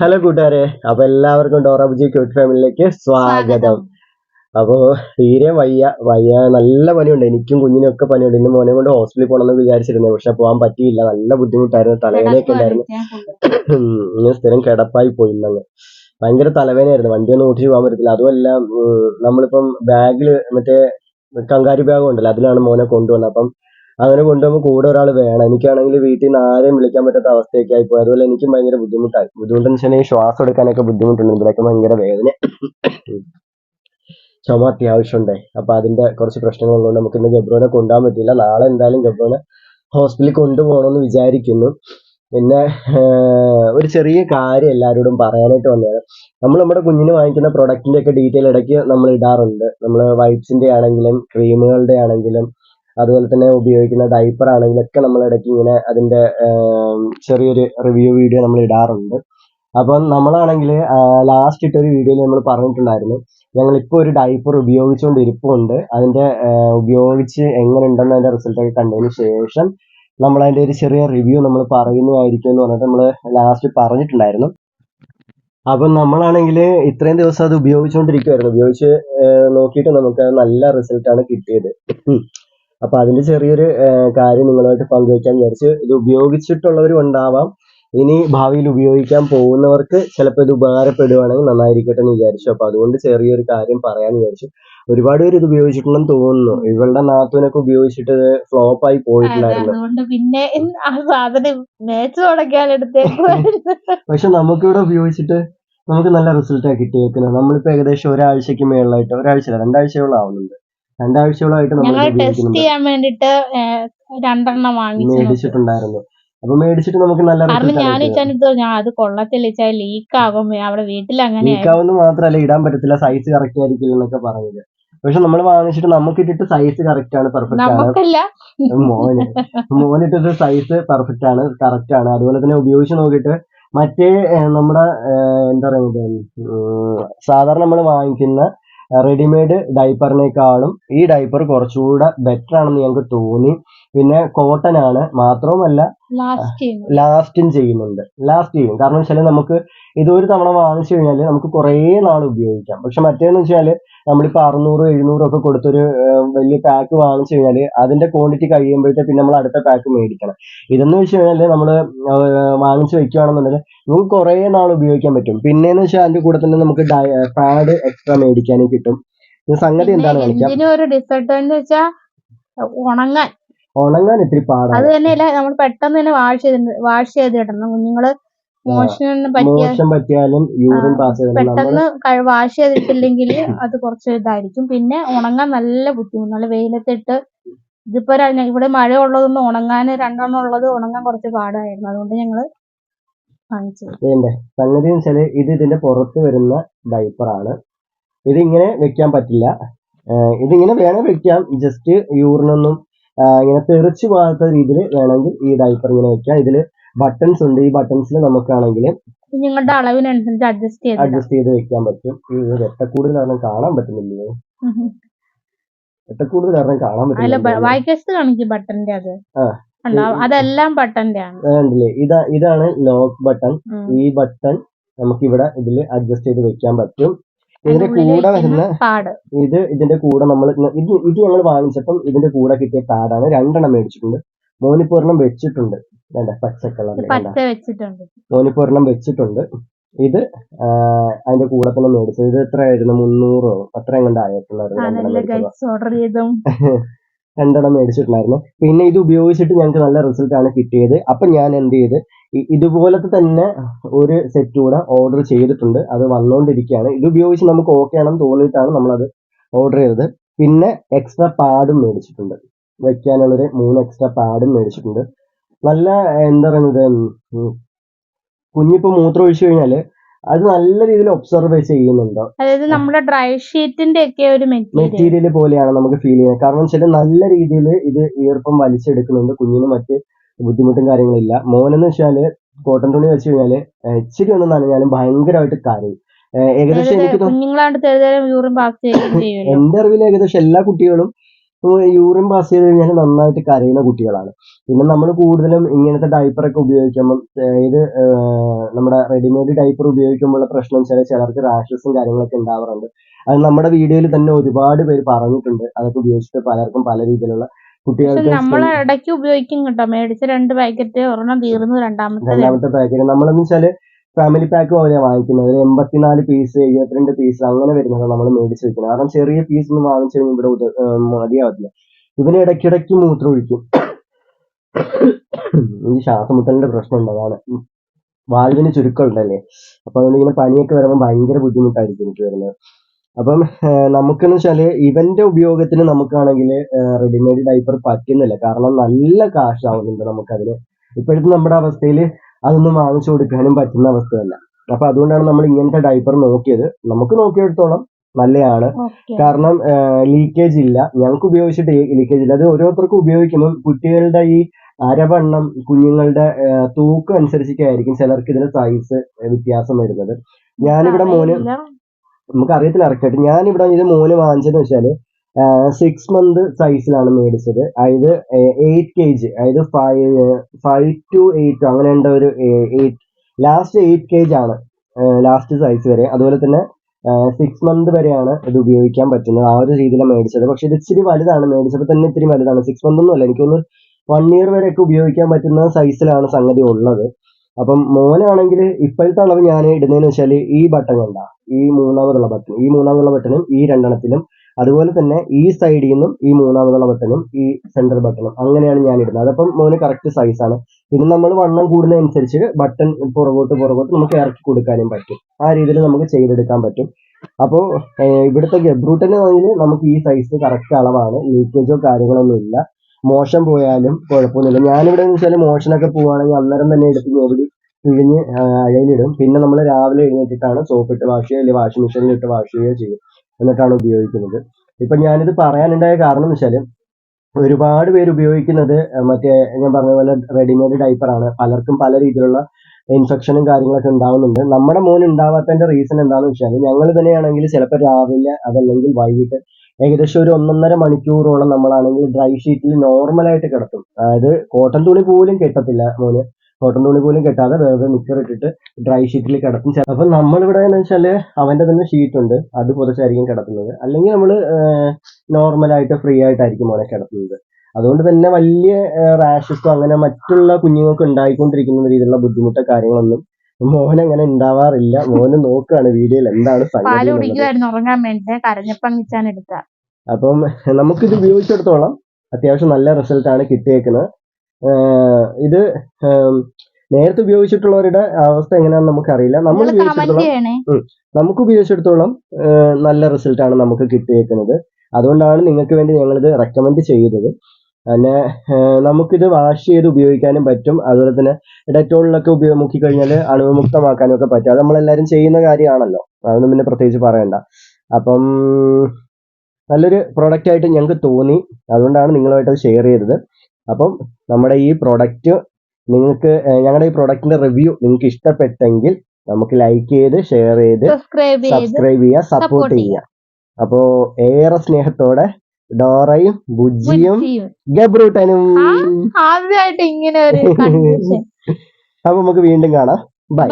Hello കൂട്ടുകാരെ അപ്പൊ എല്ലാവർക്കും ഡോറാബുജി ക്യൂട്ട് ഫാമിലിയിലേക്ക് സ്വാഗതം. അപ്പോ തീരെ വയ്യ വയ്യ നല്ല പനിയുണ്ട് എനിക്കും കുഞ്ഞിനൊക്കെ ഒക്കെ പനിയുണ്ട് ഇന്ന് മോനെ കൊണ്ട് ഹോസ്പിറ്റലിൽ പോകണമെന്ന് വിചാരിച്ചിരുന്നു. പക്ഷെ പോകാൻ പറ്റിയില്ല. നല്ല ബുദ്ധിമുട്ടായിരുന്നു. തലവേദനയൊക്കെ ഉണ്ടായിരുന്നു. ഇങ്ങനെ സ്ഥിരം കിടപ്പായി പോയി ഇന്നങ്ങ് ഭയങ്കര തലവേദനയായിരുന്നു. വണ്ടിയൊന്നും ഊട്ടി പോകാൻ പറ്റത്തില്ല. അതുമല്ല നമ്മളിപ്പം ബാഗിൽ മറ്റേ കങ്കാരി ബാഗ് ഉണ്ടല്ലോ അതിലാണ് മോനെ കൊണ്ടുവന്നത്. അപ്പം അങ്ങനെ കൊണ്ടുപോകുമ്പോൾ കൂടെ ഒരാൾ വേണം. എനിക്കാണെങ്കിൽ വീട്ടിൽ നിന്ന് ആരെയും വിളിക്കാൻ പറ്റാത്ത അവസ്ഥയൊക്കെ ആയി പോയി. അതുപോലെ എനിക്കും ഭയങ്കര ബുദ്ധിമുട്ടായി. ബുദ്ധിമുട്ടെന്ന് വെച്ചാൽ ശ്വാസം എടുക്കാനൊക്കെ ബുദ്ധിമുട്ടുണ്ട്. ഇതിലൊക്കെ ഭയങ്കര വേദന. ചുമ അത്യാവശ്യമുണ്ടേ. അപ്പൊ അതിന്റെ കുറച്ച് പ്രശ്നങ്ങൾ ഉള്ളതുകൊണ്ട് നമുക്ക് ഇന്ന് ഗബ്രോനെ കൊണ്ടുപോകാൻ പറ്റില്ല. നാളെ എന്തായാലും ഗബ്രോനെ ഹോസ്പിറ്റലിൽ കൊണ്ടുപോകണമെന്ന് വിചാരിക്കുന്നു. പിന്നെ ഒരു ചെറിയ കാര്യം എല്ലാവരോടും പറയാനായിട്ട് വന്നതാണ്. നമ്മൾ നമ്മുടെ കുഞ്ഞിന് വാങ്ങിക്കുന്ന പ്രൊഡക്റ്റിന്റെ ഒക്കെ ഡീറ്റെയിൽ ഇടയ്ക്ക് നമ്മൾ ഇടാറുണ്ട്. നമ്മൾ വൈപ്സിന്റെ ആണെങ്കിലും ക്രീമുകളുടെ ആണെങ്കിലും അതുപോലെ തന്നെ ഉപയോഗിക്കുന്ന ഡൈപ്പർ ആണെങ്കിലും ഒക്കെ നമ്മൾ ഇടയ്ക്ക് ഇങ്ങനെ അതിന്റെ ചെറിയൊരു റിവ്യൂ വീഡിയോ നമ്മൾ ഇടാറുണ്ട്. അപ്പം നമ്മളാണെങ്കിൽ ലാസ്റ്റ് ഇട്ടൊരു വീഡിയോയിൽ നമ്മൾ പറഞ്ഞിട്ടുണ്ടായിരുന്നു. ഞങ്ങൾ ഇപ്പോൾ ഒരു ഡൈപ്പർ ഉപയോഗിച്ചുകൊണ്ട് ഇരിപ്പുണ്ട് അതിന്റെ ഉപയോഗിച്ച് എങ്ങനെ ഉണ്ടെന്ന് അതിന്റെ റിസൾട്ട് ഒക്കെ കണ്ടതിന് ശേഷം നമ്മൾ അതിന്റെ ഒരു ചെറിയ റിവ്യൂ നമ്മൾ പറയുന്നതായിരിക്കും എന്ന് പറഞ്ഞിട്ട് നമ്മൾ ലാസ്റ്റ് പറഞ്ഞിട്ടുണ്ടായിരുന്നു. അപ്പം നമ്മളാണെങ്കിൽ ഇത്രയും ദിവസം അത് ഉപയോഗിച്ചുകൊണ്ടിരിക്കുവായിരുന്നു ഉപയോഗിച്ച് നോക്കിയിട്ട് നമുക്ക് നല്ല റിസൾട്ടാണ് കിട്ടിയത്. ഉം. അപ്പൊ അതിന്റെ ചെറിയൊരു കാര്യം നിങ്ങളുമായിട്ട് പങ്കുവയ്ക്കാൻ വിചാരിച്ചു ഇത് ഉപയോഗിച്ചിട്ടുള്ളവരും ഉണ്ടാവാം ഇനി ഭാവിയിൽ ഉപയോഗിക്കാൻ പോകുന്നവർക്ക് ചിലപ്പോൾ ഇത് ഉപകാരപ്പെടുവാണെങ്കിൽ നന്നായിരിക്കട്ടെ എന്ന് വിചാരിച്ചു. അപ്പൊ അതുകൊണ്ട് ചെറിയൊരു കാര്യം പറയാൻ വിചാരിച്ചു. ഒരുപാട് പേര് ഇത് ഉപയോഗിച്ചിട്ടുണ്ടെന്ന് തോന്നുന്നു. ഇവളുടെ നാത്തൂനൊക്കെ ഉപയോഗിച്ചിട്ട് ഫ്ലോപ്പ് ആയി പോയിട്ടുണ്ടായിരുന്നു. അതുകൊണ്ട് പിന്നെ ആ സാധനം മേച്ച് പക്ഷെ നമുക്കിവിടെ ഉപയോഗിച്ചിട്ട് നമുക്ക് നല്ല റിസൾട്ടാണ് കിട്ടിയേക്കുന്നത്. നമ്മളിപ്പോ ഏകദേശം ഒരാഴ്ചയ്ക്ക് മേളിലായിട്ട് ഒരാഴ്ച രണ്ടാഴ്ചയോളം ആവുന്നുണ്ട്. രണ്ടാഴ്ചയോളമായിട്ട് നമ്മൾ ഞങ്ങൾ ടെസ്റ്റ് ചെയ്യാൻ വേണ്ടിട്ട് രണ്ടെണ്ണം വാങ്ങിച്ചു. മേടിച്ചിട്ടുണ്ടായിരുന്നു. അപ്പൊ മേടിച്ചിട്ട് നമുക്ക് നല്ല കാരണം ഞാൻ വെച്ചാൽ ഞാൻ അത് കൊള്ളത്തില്ല വെച്ചാൽ ലീക്ക് ആകും. അവിടെ വീട്ടിൽ അങ്ങനെയായിരുന്നു ലീക്കാവുന്ന മാത്രമല്ല ഇടാൻ പറ്റത്തില്ല സൈസ് കറക്റ്റ് ആയിരിക്കില്ല എന്നൊക്കെ പറഞ്ഞത്. പക്ഷെ നമ്മൾ വാങ്ങിച്ചിട്ട് നമുക്ക് ഇട്ടിട്ട് സൈസ് കറക്റ്റ് ആണ് പെർഫെക്റ്റ് ആണ്. നമുക്കല്ല. മോന് മോനിട്ടിട്ട് സൈസ് പെർഫെക്റ്റ് ആണ് കറക്റ്റ് ആണ്. അതുപോലെ തന്നെ ഉപയോഗിച്ച് നോക്കിയിട്ട് മറ്റേ നമ്മുടെ എന്താ പറയുന്നത് ഉം, സാധാരണ നമ്മൾ വാങ്ങിക്കുന്ന റെഡിമെയ്ഡ് ഡൈപ്പറിനേക്കാളും ഈ ഡൈപ്പർ കുറച്ചുകൂടെ ബെറ്റർ ആണെന്ന് ഞങ്ങൾക്ക് തോന്നി. പിന്നെ കോട്ടൺ ആണ്. മാത്രവുമല്ല ലാസ്റ്റും ചെയ്യുന്നുണ്ട്. ലാസ്റ്റ് ചെയ്യും. കാരണം വെച്ചാൽ നമുക്ക് ഇത് ഒരു തവണ വാങ്ങിച്ചു കഴിഞ്ഞാൽ നമുക്ക് കുറേ നാൾ ഉപയോഗിക്കാം. പക്ഷെ മറ്റേന്ന് വെച്ചാൽ നമ്മളിപ്പോൾ അറുന്നൂറ് എഴുന്നൂറ് ഒക്കെ കൊടുത്തൊരു വലിയ പാക്ക് വാങ്ങിച്ചു കഴിഞ്ഞാൽ അതിന്റെ ക്വാണ്ടിറ്റി കഴിയുമ്പോഴത്തെ പിന്നെ നമ്മൾ അടുത്ത പാക്ക് മേടിക്കണം. ഇതെന്ന് വെച്ച് കഴിഞ്ഞാൽ നമ്മൾ വാങ്ങിച്ചു വെക്കുകയാണെന്നുണ്ടെങ്കിൽ നമുക്ക് കുറേ നാൾ ഉപയോഗിക്കാൻ പറ്റും. പിന്നെന്ന് വെച്ചാൽ അതിന്റെ കൂടെ തന്നെ നമുക്ക് പാഡ് എക്സ്ട്രാ മേടിക്കാനും കിട്ടും. സംഗതി എന്താണ്? കാണിക്കാം. ഒരു ഡിസഡ്വാന്റേജ് വെച്ചാൽ ഉണങ്ങാൻ. ഉണങ്ങാൻ ഇത്തിരി അത് പാടാണ് തന്നെയല്ല നമ്മൾ പെട്ടെന്ന് തന്നെ വാഷ് ചെയ്ത് വാഷ് ചെയ്തിടണം കുഞ്ഞുങ്ങൾ മോഷന് പറ്റിയ മോശം പറ്റിയാലും യൂറിൻ പാസ് പെട്ടെന്ന് വാഷ് ചെയ്തിട്ടില്ലെങ്കിൽ അത് കുറച്ച് ഇതായിരിക്കും. പിന്നെ ഉണങ്ങാൻ നല്ല ബുദ്ധിമുട്ട് നല്ല വെയിലത്തിട്ട് ഇതിപ്പോ ഇവിടെ മഴ ഉള്ളതൊന്നും ഉണങ്ങാൻ രണ്ടെണ്ണം ഉള്ളത് ഉണങ്ങാൻ കുറച്ച് പാടായിരുന്നു. അതുകൊണ്ട് ഞങ്ങൾ ഇതിന്റെ സംഗതി വെച്ചാൽ ഇത് ഇതിന്റെ പുറത്ത് വരുന്ന ഡൈപ്പറാണ് ആണ്. ഇങ്ങനെ വെക്കാൻ പറ്റില്ല. ഇതിങ്ങനെ വേണേ വെക്കാം. ജസ്റ്റ് യൂറിനൊന്നും ഇങ്ങനെ തെറിച്ച് പോകാത്ത രീതിയിൽ വേണമെങ്കിൽ ഈ ഡൈപ്പർ ഇങ്ങനെ വെക്കാം. ഇതിൽ ബട്ടൺസ് ഉണ്ട്. ഈ ബട്ടൺസിൽ നമുക്കാണെങ്കിൽ നിങ്ങളുടെ അളവിനനുസരിച്ച് അഡ്ജസ്റ്റ് ചെയ്ത് അഡ്ജസ്റ്റ് ചെയ്ത് വെക്കാൻ പറ്റും. ഈ വെട്ടക്കൂടുതൽ കാരണം കാണാൻ പറ്റുന്നില്ലേ വെട്ടക്കൂടുതൽ കാരണം കാണാൻ വായിക്കസ്റ്റ് കാണിക്കും ബട്ടന്റെ അത്. അതെല്ലാം ബട്ടന്റെ ആണ്. ഇതാ ഇതാണ് ലോക്ക് ബട്ടൺ ഈ ബട്ടൺ നമുക്ക് ഇവിടെ ഇതിൽ അഡ്ജസ്റ്റ് ചെയ്ത് വെക്കാൻ പറ്റും. ഇതിന്റെ കൂടെ വരുന്ന ഇത് ഇതിന്റെ കൂടെ നമ്മൾ ഇത് ഇത് ഞങ്ങൾ വാങ്ങിച്ചപ്പം ഇതിന്റെ കൂടെ കിട്ടിയ പാടാണ് രണ്ടെണ്ണം മേടിച്ചിട്ടുണ്ട്. മോനിപ്പോ ഒരെണ്ണം വെച്ചിട്ടുണ്ട്. വേണ്ട പച്ച ഇത് കളറിൽ പച്ച വെച്ചിട്ടുണ്ട്. മോനിപ്പോ ഒരെണ്ണം വെച്ചിട്ടുണ്ട്. ഇത് അതിന്റെ കൂടെ തന്നെ മേടിച്ചത്. ഇത് എത്രയായിരുന്നു? മുന്നൂറോ? അത്ര എങ്ങാണ്ട് ആയിട്ടുണ്ടായിരുന്നു രണ്ടെണ്ണം മേടിച്ചിട്ടുണ്ടായിരുന്നു. പിന്നെ ഇത് ഉപയോഗിച്ചിട്ട് ഞങ്ങൾക്ക് നല്ല റിസൾട്ട് ആണ് കിട്ടിയത്. അപ്പൊ ഞാൻ എന്ത് ചെയ്ത് ഇതുപോലത്തെ തന്നെ ഒരു സെറ്റ് കൂടെ ഓർഡർ ചെയ്തിട്ടുണ്ട്. അത് വന്നുകൊണ്ടിരിക്കുകയാണ് ഇത് ഉപയോഗിച്ച് നമുക്ക് ഓക്കെ ആണെന്ന് തോന്നിയിട്ടാണ് നമ്മളത് ഓർഡർ ചെയ്തത്. പിന്നെ എക്സ്ട്രാ പാഡും മേടിച്ചിട്ടുണ്ട്. വെക്കാനുള്ളൊരു മൂന്ന് എക്സ്ട്രാ പാഡും മേടിച്ചിട്ടുണ്ട്. നല്ല എന്താ പറയുന്നത് കുഞ്ഞിപ്പോ മൂത്രം ഒഴിച്ചു കഴിഞ്ഞാൽ അത് നല്ല രീതിയിൽ ഒബ്സർവ് ചെയ്യുന്നുണ്ടോ. അതായത് നമ്മുടെ ഡ്രൈ ഷീറ്റിന്റെ ഒക്കെ ഒരു മെറ്റീരിയൽ മെറ്റീരിയൽ പോലെയാണ് നമുക്ക് ഫീൽ ചെയ്യുന്നത്. കാരണം വെച്ചാൽ നല്ല രീതിയിൽ ഇത് ഈർപ്പം വലിച്ചെടുക്കുന്നുണ്ട്. കുഞ്ഞിന് മറ്റ് ബുദ്ധിമുട്ടും കാര്യങ്ങളില്ല. മോനെന്ന് വെച്ചാൽ കോട്ടൺ തുണി വെച്ച് കഴിഞ്ഞാൽ ഇച്ചിരി ഒന്ന് നനഞ്ഞാലും ഭയങ്കരമായിട്ട് കരയും. ഏഹ് ഏകദേശം എനിക്ക് തോന്നുന്നു കുഞ്ഞുങ്ങളാണ്ട് തെരുതരം യൂറിൻ പാസ് ചെയ്യുകയും ചെയ്യുമല്ലോ. എന്റെ അറിവിൽ ഏകദേശം എല്ലാ കുട്ടികളും യൂറിൻ പാസ് ചെയ്ത് കഴിഞ്ഞാൽ നന്നായിട്ട് കരയുന്ന കുട്ടികളാണ്. പിന്നെ നമ്മൾ കൂടുതലും ഇങ്ങനത്തെ ഡൈപ്പറൊക്കെ ഉപയോഗിക്കുമ്പം ഇത് നമ്മുടെ റെഡിമെയ്ഡ് ഡൈപ്പർ ഉപയോഗിക്കുമ്പോഴുള്ള പ്രശ്നം വെച്ചാൽ ചിലർക്ക് റാഷസും കാര്യങ്ങളൊക്കെ ഉണ്ടാവാറുണ്ട്. അത് നമ്മുടെ വീഡിയോയിൽ തന്നെ ഒരുപാട് പേര് പറഞ്ഞിട്ടുണ്ട്. അതൊക്കെ ഉപയോഗിച്ചിട്ട് പലർക്കും പല രീതിയിലുള്ള കുട്ടികൾക്ക് നമ്മൾ ഇടയ്ക്ക് ഉപയോഗിക്കും കേട്ടോ. മേടിച്ച രണ്ട് പാക്കറ്റ് ഒരെണ്ണം തീർന്നു രണ്ടാമത്തെ രണ്ടാമത്തെ പാക്കറ്റ് നമ്മളെന്ന് വെച്ചാൽ ഫാമിലി പാക്ക് പോലെയാണ് വാങ്ങിക്കുന്നത്. ഒരു എൺപത്തിനാല് പീസ് എഴുപത്തിരണ്ട് പീസ് അങ്ങനെ വരുന്നതാണ് നമ്മൾ മേടിച്ച് വെക്കുന്നത്. കാരണം ചെറിയ പീസ് ഒന്നും വാങ്ങിച്ചു കഴിഞ്ഞാൽ ഇവിടെ മതിയാവത്തില്ല. ഇവന് ഇടയ്ക്കിടയ്ക്ക് മൂത്രം ഒഴിക്കും. ഈ ശ്വാസമുട്ടലിന്റെ പ്രശ്നം ഉണ്ട് അതാണ് വാൽവിന് ചുരുക്കം ഉണ്ടല്ലേ? അപ്പൊ അതുകൊണ്ട് ഇങ്ങനെ പനിയൊക്കെ വരുമ്പോൾ ഭയങ്കര ബുദ്ധിമുട്ടായിരിക്കും എനിക്ക് വരുന്നത്. അപ്പം നമുക്കെന്ന് വെച്ചാൽ ഇവന്റെ ഉപയോഗത്തിന് നമുക്കാണെങ്കിൽ റെഡിമെയ്ഡ് ഡൈപ്പർ പറ്റുന്നില്ല. കാരണം നല്ല കാശാവുന്നുണ്ട് നമുക്കതിന്. ഇപ്പോഴത്തെ നമ്മുടെ അവസ്ഥയിൽ അതൊന്നും വാങ്ങിച്ചു കൊടുക്കാനും പറ്റുന്ന അവസ്ഥയല്ല. അപ്പൊ അതുകൊണ്ടാണ് നമ്മൾ ഇങ്ങനത്തെ ഡൈപ്പർ നോക്കിയത്. നമുക്ക് നോക്കിയെടുത്തോളം നല്ലതാണ് കാരണം ലീക്കേജ് ഇല്ല. ഞങ്ങൾക്ക് ഉപയോഗിച്ചിട്ട് ലീക്കേജ് ഇല്ല. അത് ഓരോരുത്തർക്കും ഉപയോഗിക്കുമ്പോൾ കുട്ടികളുടെ ഈ അരവണ്ണം കുഞ്ഞുങ്ങളുടെ തൂക്കം അനുസരിച്ചൊക്കെയായിരിക്കും ചിലർക്ക് ഇതിന്റെ സൈസ് വ്യത്യാസം വരുന്നത്. ഞാനിവിടെ മോന് നമുക്ക് അറിയത്തില്ല കറക്റ്റായിട്ട് ഞാനിവിടെ ഇത് മോന് വാങ്ങിച്ചതെന്ന് വെച്ചാൽ സിക്സ് മന്ത് സൈസിലാണ് മേടിച്ചത്. അതായത് എയ്റ്റ് കെ ജി അതായത് ഫൈവ് ഫൈവ് ടു എയ്റ്റ് അങ്ങനെ ഒരു eight last eight K G ആണ് ലാസ്റ്റ് സൈസ് വരെ. അതുപോലെ തന്നെ സിക്സ് മന്ത് വരെയാണ് ഇത് ഉപയോഗിക്കാൻ പറ്റുന്നത്. ആ ഒരു രീതിയിലാണ് മേടിച്ചത്. പക്ഷെ ഇത് ഇച്ചിരി വലുതാണ്. മേടിച്ചപ്പോൾ തന്നെ ഇത്തിരി വലുതാണ്. സിക്സ് മന്ത് ഒന്നും അല്ല എനിക്കൊന്ന് വൺ ഇയർ വരെയൊക്കെ ഉപയോഗിക്കാൻ പറ്റുന്ന സൈസിലാണ് സംഗതി ഉള്ളത്. അപ്പം മോനാണെങ്കിൽ ഇപ്പോഴത്തെ അളവ് ഞാൻ ഇടുന്നതെന്ന് വെച്ചാൽ ഈ ബട്ടൺ കണ്ട. ഈ മൂന്നാമതുള്ള ബട്ടൺ ഈ മൂന്നാമതുള്ള ബട്ടണും ഈ രണ്ടെണ്ണത്തിലും അതുപോലെ തന്നെ ഈ സൈഡിൽ നിന്നും ഈ മൂന്നാമതുള്ള ബട്ടണും ഈ സെന്റർ ബട്ടണും അങ്ങനെയാണ് ഞാൻ ഇടുന്നത് അതപ്പം മോന് കറക്റ്റ് ആണ്. പിന്നെ നമ്മൾ വണ്ണം കൂടുന്നതനുസരിച്ച് ബട്ടൺ പുറകോട്ട് പുറകോട്ട് നമുക്ക് ഇറക്കി കൊടുക്കാനും പറ്റും. ആ രീതിയിൽ നമുക്ക് ചെയ്തെടുക്കാൻ പറ്റും. അപ്പോൾ ഇവിടുത്തെ ഗബ്രൂട്ടന് ആണെങ്കിൽ നമുക്ക് ഈ സൈസ് കറക്റ്റ് അളവാണ്. ലീക്കേജോ കാര്യങ്ങളൊന്നും ഇല്ല. മോശം പോയാലും കുഴപ്പമൊന്നുമില്ല. ഞാനിവിടെ എന്ന് വെച്ചാൽ മോഷനൊക്കെ പോവുകയാണെങ്കിൽ അന്നേരം തന്നെ എടുത്ത് ഞെവിടി പിഴിഞ്ഞ് അഴയിലിടും പിന്നെ നമ്മൾ രാവിലെ എഴുന്നേറ്റിട്ടാണ് സോപ്പിട്ട് വാഷ് ചെയ്യുക അല്ലെങ്കിൽ വാഷിംഗ് മെഷീനിൽ ഇട്ട് വാഷ് ചെയ്യുകയോ ചെയ്യും. എന്നിട്ടാണ് ഉപയോഗിക്കുന്നത്. ഇപ്പൊ ഞാനിത് പറയാനുണ്ടായ കാരണം എന്ന് വെച്ചാൽ ഒരുപാട് പേര് ഉപയോഗിക്കുന്നത് മറ്റേ ഞാൻ പറഞ്ഞ പോലെ റെഡിമെയ്ഡ് ഡൈപ്പറാണ് പലർക്കും പല രീതിയിലുള്ള ഇൻഫെക്ഷനും കാര്യങ്ങളൊക്കെ ഉണ്ടാവുന്നുണ്ട്. നമ്മുടെ മോൻ ഉണ്ടാവാത്തതിന്റെ റീസൺ എന്താണെന്ന് വെച്ചാൽ ഞങ്ങൾ തന്നെയാണെങ്കിൽ ചിലപ്പോൾ രാവിലെ അതല്ലെങ്കിൽ വൈകിട്ട് ഏകദേശം ഒരു ഒന്നൊന്നര മണിക്കൂറോളം നമ്മളാണെങ്കിൽ ഡ്രൈ ഷീറ്റിൽ നോർമലായിട്ട് കിടത്തും. അതായത് കോട്ടൺ തുണി പോലും കെട്ടത്തില്ല മോന്. കോട്ടൺ തുണി പോലും കെട്ടാതെ വേറെ നിക്കർ ഇട്ടിട്ട് ഡ്രൈ ഷീറ്റിൽ കിടത്തും അപ്പം നമ്മളിവിടെ എന്ന് വെച്ചാൽ അവന്റെ തന്നെ ഷീറ്റ് ഉണ്ട്. അത് പുതച്ചായിരിക്കും കിടത്തുന്നത് അല്ലെങ്കിൽ നമ്മൾ നോർമലായിട്ട് ഫ്രീ ആയിട്ടായിരിക്കും മോനെ കിടത്തുന്നത് അതുകൊണ്ട് തന്നെ വലിയ റാഷസോ അങ്ങനെ മറ്റുള്ള കുഞ്ഞുങ്ങൾക്ക് ഉണ്ടായിക്കൊണ്ടിരിക്കുന്ന രീതിയിലുള്ള ബുദ്ധിമുട്ടോ കാര്യങ്ങളൊന്നും മോൻ അങ്ങനെ ഉണ്ടാവാറില്ല. മോന് നോക്കുകയാണ് വീഡിയോയിൽ എന്താണ് സംഗതി അപ്പം നമുക്കിത് ഉപയോഗിച്ചിടത്തോളം അത്യാവശ്യം നല്ല റിസൾട്ടാണ് കിട്ടിയേക്കുന്നത്. ആഹ് ഇത് നേരത്തെ ഉപയോഗിച്ചിട്ടുള്ളവരുടെ അവസ്ഥ എങ്ങനെയാണെന്ന് നമുക്കറിയില്ല. നമ്മൾ ഉപയോഗിച്ചിടത്തോളം നമുക്ക് ഉപയോഗിച്ചിടത്തോളം നല്ല നല്ല റിസൾട്ടാണ് നമുക്ക് കിട്ടിയേക്കുന്നത്. അതുകൊണ്ടാണ് നിങ്ങൾക്ക് വേണ്ടി ഞങ്ങളിത് റെക്കമെൻഡ് ചെയ്തത്. പിന്നെ നമുക്കിത് വാഷ് ചെയ്ത് ഉപയോഗിക്കാനും പറ്റും. അതുപോലെ തന്നെ ഡെറ്റോളിലൊക്കെ ഉപയോഗ മുക്കിക്കഴിഞ്ഞാൽ അണുവിമുക്തമാക്കാനും ഒക്കെ പറ്റും. അത് നമ്മളെല്ലാവരും ചെയ്യുന്ന കാര്യമാണല്ലോ. അതൊന്നും പിന്നെ പ്രത്യേകിച്ച് പറയണ്ട. അപ്പം നല്ലൊരു പ്രോഡക്റ്റ് ആയിട്ട് ഞങ്ങൾക്ക് തോന്നി. അതുകൊണ്ടാണ് നിങ്ങളുമായിട്ട് അത് ഷെയർ ചെയ്തത്. അപ്പം നമ്മുടെ ഈ പ്രോഡക്റ്റ് നിങ്ങൾക്ക് ഞങ്ങളുടെ ഈ പ്രോഡക്റ്റിന്റെ റിവ്യൂ നിങ്ങൾക്ക് ഇഷ്ടപ്പെട്ടെങ്കിൽ നമുക്ക് ലൈക്ക് ചെയ്ത് ഷെയർ ചെയ്ത് സബ്സ്ക്രൈബ് ചെയ്യുക സപ്പോർട്ട് ചെയ്യുക. അപ്പോ ഏറെ സ്നേഹത്തോടെ ഡോറയും ബുജ്ജിയും. ഗബ്രൂട്ടനും? ആദ്യമായിട്ട് ഇങ്ങനെ ഒരു അപ്പൊ നമുക്ക് വീണ്ടും കാണാം. ബൈ